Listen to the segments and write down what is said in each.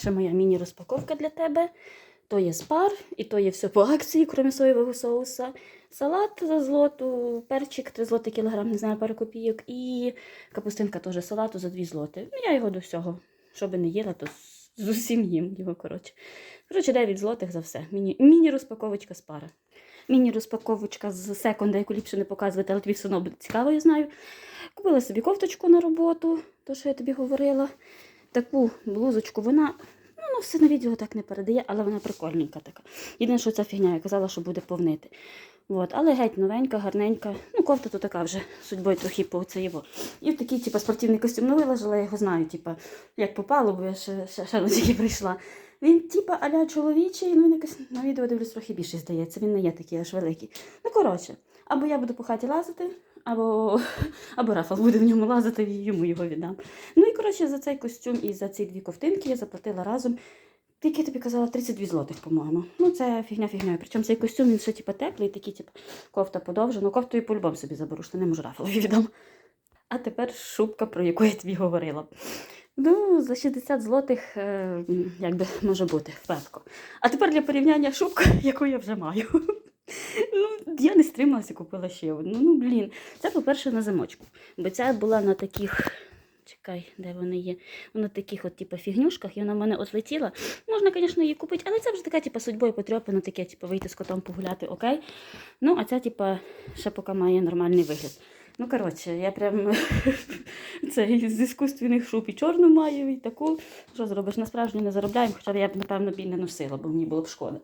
ще моя міні-розпаковка для тебе. То є спар, і то є все по акції, крім соєвого соуса. Салат за злоту, перчик 3 злоти кілограм, не знаю, пару копійок. І капустинка теж салату за 2 злоти. Ну, я його до всього. Що би не їла, то з- усім їм його, коротше. Коротше, 9 злотих за все. Міні- Міні-розпаковочка з пара. Міні-розпаковочка з секонда, яку ліпше не показувати, але тобі все одно буде цікаво, я знаю. Купила собі кофточку на роботу, то, що я тобі говорила. Таку блузочку, вона ну, все на відео так не передає, але вона прикольненька така. Єдине, що ця фігня, я казала, що буде повнити. От, але геть новенька, гарненька. Ну, кофта то така вже судьбою трохи по це його. І в такий, типу, спортивний костюм не виложила, я його знаю, типу, як попало, бо я ще, ще, ще тільки прийшла. Він, типу, аля чоловічий, ну він якось на відео дивлюсь трохи більше здається. Він не є такий аж великий. Ну, коротше, або я буду по хаті лазити, або, або Рафал буде в ньому лазити, і йому його віддам. Ну і коротше, за цей костюм і за ці дві ковтинки я заплатила разом. Тільки тобі казала 32 злотих, по-моєму. Ну, це фігня фігня. Причому цей костюм він ще типу, теплий, такий, типу, кофта подовжена. Ну, кофту і по-любому собі заберу, що не можу Рафалові віддам. А тепер шубка, про яку я тобі говорила. Ну, за 60 злотих, е, як би може бути, пепко. А тепер для порівняння шубка, яку я вже маю. Ну, я не стрималася, купила ще одну. Ну, блін. Це, по-перше, на замочку. Бо ця була на таких. Чекай, де вони є? На таких от, типу, фігнюшках, і вона в мене отлетіла. Можна, звісно, її купити, але це вже така, типу, судьбою потрьопана, таке, типу, вийти з котом погуляти, окей. Ну, а ця, типу, ще поки має нормальний вигляд. Ну, коротше, я прям це з іскусственних шуб і чорну маю, і таку. Що зробиш? На справжню не заробляємо, хоча я б, напевно, б і не носила, бо мені було б шкода.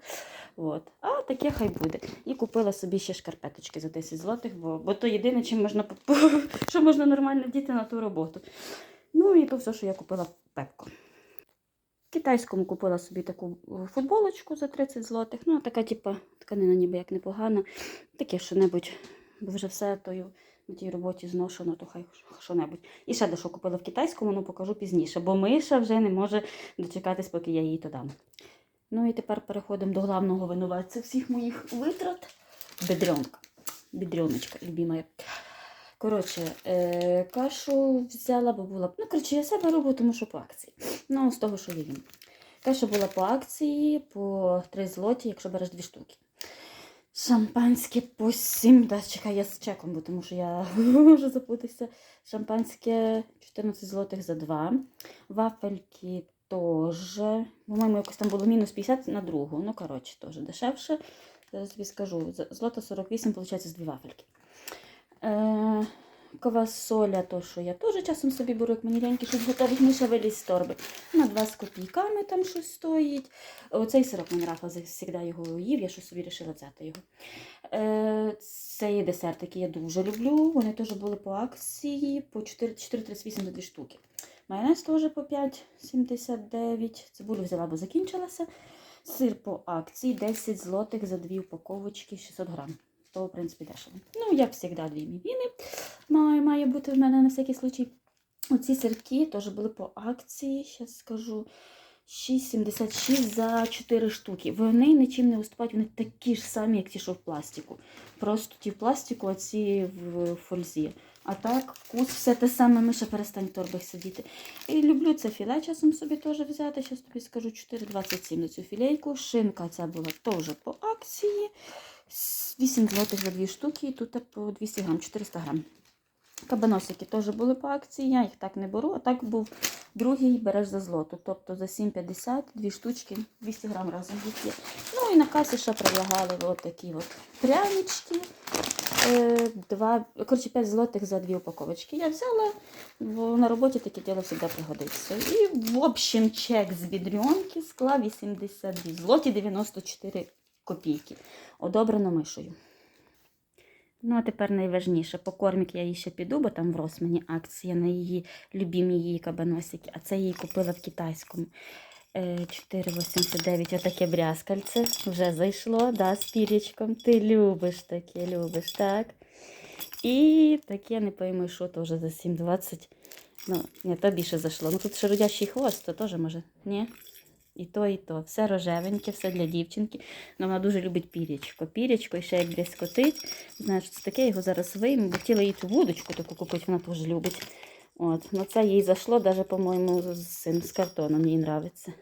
От. А таке хай буде. І купила собі ще шкарпеточки за 10 злотих, бо, бо то єдине, чим можна що можна нормально вдіти на ту роботу. Ну і то все, що я купила в Пепко. В китайському купила собі таку футболочку за 30 злотих. Ну, така, типа, тканина ніби як непогана. Таке що-небудь, бо вже все тою на тій роботі зношено, то хай що-небудь. І ще дещо купила в китайському, ну покажу пізніше, бо Миша вже не може дочекатись, поки я їй то дам. Ну і тепер переходимо до главного винуватця всіх моїх витрат. Бедренка. Бедреночка, любимая. Коротше, е, кашу взяла, бо була. Ну, коротше, я себе роблю, тому що по акції. Ну, з того, що є він. Каша була по акції по 3 злоті, якщо береш 2 штуки. Шампанське по 7. Да, чекай, я з чеком, бо тому що я можу запутатися. Шампанське 14 злотих за 2. Вафельки теж. По-моєму, якось там було мінус 50 на другу. Ну, коротше, теж дешевше. Зараз тобі скажу. Злото 48, виходить, з дві вафельки. Е, Квасоля, то що я теж часом собі беру, як мені ляньки щось не ще виліз з торби. На 2 з копійками там щось стоїть. Оцей сироп мені Рафа завжди його їв, я щось собі вирішила взяти його. Е, це є десерт, який я дуже люблю. Вони теж були по акції по 4,38 за 2 штуки. Майонез теж по 5,79. Цибулю взяла, бо закінчилася. Сир по акції 10 злотих за дві упаковочки 600 грам. То, в принципі, дешево. Ну, як завжди, дві мівіни має, має бути в мене на всякий случай. Оці сирки теж були по акції, зараз скажу. 6,76 за 4 штуки. Вони нічим не уступають, вони такі ж самі, як ті, що в пластику. Просто ті в пластику, а ці в фользі. А так, вкус все те саме, ми ще перестань в торбах сидіти. І люблю це філе часом собі теж взяти. Зараз тобі скажу 4,27 на цю філейку. Шинка ця була теж по акції. 8 злотих за 2 штуки, і тут по 200 грам, 400 грам. Кабаносики теж були по акції, я їх так не беру, а так був другий береш за злото. Тобто за 7,50 дві штучки, 200 грам разом їх є. Ну і на касі ще предлагали от такі от прянички. Е, Два, коротше, 5 злотих за дві упаковочки. Я взяла, бо на роботі таке діло завжди пригодиться. І, в общем, чек з бідрюнки склав 82 злоті 94 копійки. Одобрено мишою. Ну, а тепер найважніше. По кормік я їй ще піду, бо там в Росмані акція на її любімі її кабаносики. А це її купила в китайському. Е, 4,89. Отаке брязкальце. Вже зайшло, да, з пірічком. Ти любиш таке, любиш, так? І таке, не пойму, що вже за 7,20. Ну, ні, то більше зайшло. Ну тут ще родящий хвост, то теж може. Ні? І то, і то. Все рожевеньке, все для дівчинки. Но вона дуже любить пірячко. Пірячко і ще як брязкотить. Знаєш, що це таке, його зараз вийму, бо хотіла їй ту вудочку таку купити, вона теж любить. От, ну це їй зайшло, навіть, по-моєму, з цим з картоном їй подобається.